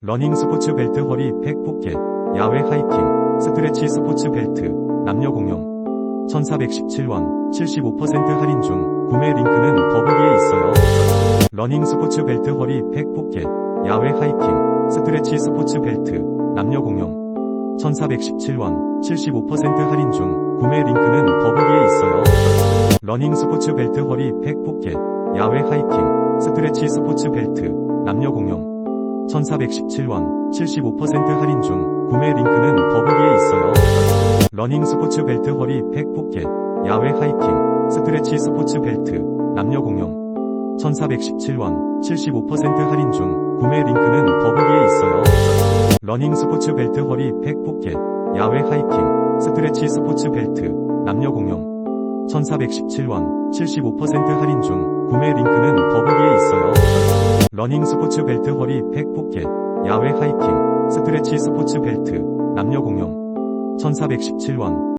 러닝 스포츠 벨트 허리 팩 포켓, 야외 하이킹, 스트레치 스포츠 벨트, 남녀 공용. 1417원, 75% 할인 중, 구매 링크는 더보기에 있어요. 러닝 스포츠 벨트 허리 팩 포켓, 야외 하이킹, 스트레치 스포츠 벨트, 남녀 공용. 1417원, 75% 할인 중, 구매 링크는 더보기에 있어요. 러닝 스포츠 벨트 허리 팩 포켓, 야외 하이킹, 스트레치 스포츠 벨트, 남녀 공용. 1417원, 75% 할인 중, 구매 링크는 더보기에 있어요. 러닝 스포츠 벨트 허리 팩 포켓, 야외 하이킹, 스트레치 스포츠 벨트, 남녀 공용. 1417원, 75% 할인 중, 구매 링크는 더보기에 있어요. 러닝 스포츠 벨트 허리 팩 포켓, 야외 하이킹, 스트레치 스포츠 벨트, 남녀 공용. 1417원, 75% 할인 중, 구매 링크는. 러닝 스포츠 벨트 허리 팩 포켓, 야외 하이킹, 스트레치 스포츠 벨트, 남녀 공용. 1417원,